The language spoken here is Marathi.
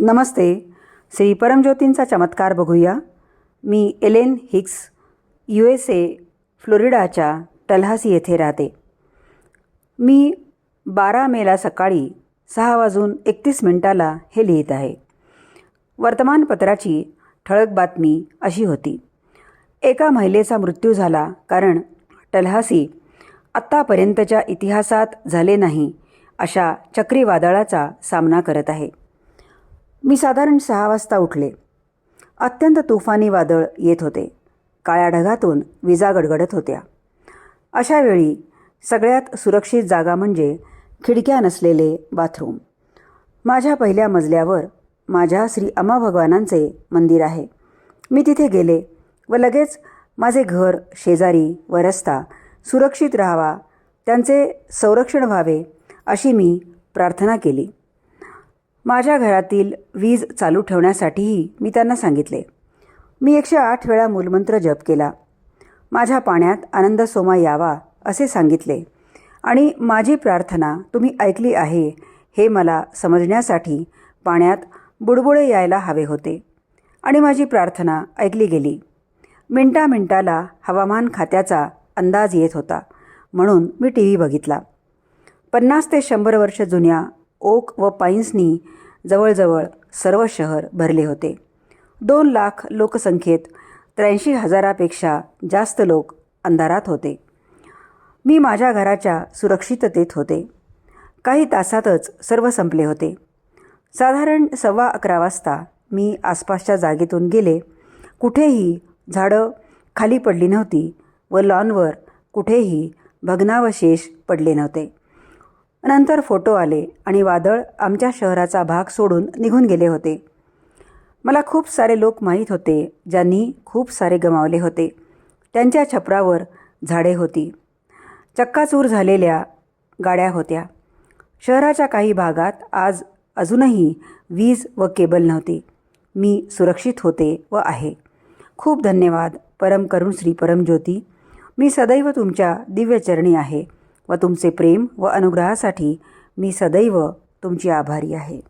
नमस्ते. श्री परमज्योतींचा चमत्कार बघूया. मी Ellen Hicks U S A फ्लोरिडाच्या Tallahassee येथे राहते. मी बारा मेला सकाळी सहा वाजून एकतीस मिनिटाला हे लिहित आहे. वर्तमानपत्राची ठळक बातमी अशी होती. एका महिलेचा मृत्यू झाला कारण टल्हासी आत्तापर्यंतच्या इतिहासात झाले नाही अशा चक्रीवादळाचा सामना करत आहे. मी साधारण सहा वाजता उठले. अत्यंत तुफानी वादळ येत होते. काळ्या ढगातून विजा गडगडत होत्या. अशा वेळी सगळ्यात सुरक्षित जागा म्हणजे खिडक्या नसलेले बाथरूम. माझ्या पहिल्या मजल्यावर माझ्या श्री अम्मा भगवानांचे मंदिर आहे. मी तिथे गेले व लगेच माझे घर शेजारी व रस्ता सुरक्षित राहावा त्यांचे संरक्षण व्हावे अशी मी प्रार्थना केली. माझ्या घरातील वीज चालू ठेवण्यासाठीही मी त्यांना सांगितले. मी एकशे आठ वेळा मूलमंत्र जप केला. माझ्या पाण्यात आनंद सोमा यावा असे सांगितले. आणि माझी प्रार्थना तुम्ही ऐकली आहे हे मला समजण्यासाठी पाण्यात बुडबुडे यायला हवे होते. आणि माझी प्रार्थना ऐकली गेली. मिनटा मिनटाला हवामान खात्याचा अंदाज येत होता म्हणून मी टी व्ही बघितला. पन्नास ते शंभर वर्ष जुन्या ओक व पाईन्सनी जवळजवळ सर्व शहर भरले होते. दोन लाख लोकसंख्येत त्र्याऐंशी हजारापेक्षा जास्त लोक अंधारात होते. मी माझ्या घराच्या सुरक्षिततेत होते. काही तासातच सर्व संपले होते. साधारण सव्वा अकरा वाजता मी आसपासच्या जागेतून गेले. कुठेही झाडं खाली पडली नव्हती व लॉनवर कुठेही भग्नावशेष पडले नव्हते. नंतर फोटो आले आणि वादळ आमच्या शहराचा भाग सोडून निघून गेले होते. मला खूप सारे लोक माहीत होते ज्यांनी खूप सारे गमावले होते. त्यांच्या छपरावर झाडे होती. चक्काचूर झालेल्या गाड्या होत्या. शहराच्या काही भागात आज अजूनही वीज व केबल नव्हती. मी सुरक्षित होते व आहे. खूप धन्यवाद परम करुण श्री परमज्योती. मी सदैव तुमच्या दिव्यचरणी आहे. व तुमचे प्रेम व अनुग्रहासाठी मी सदैव तुमची आभारी आहे.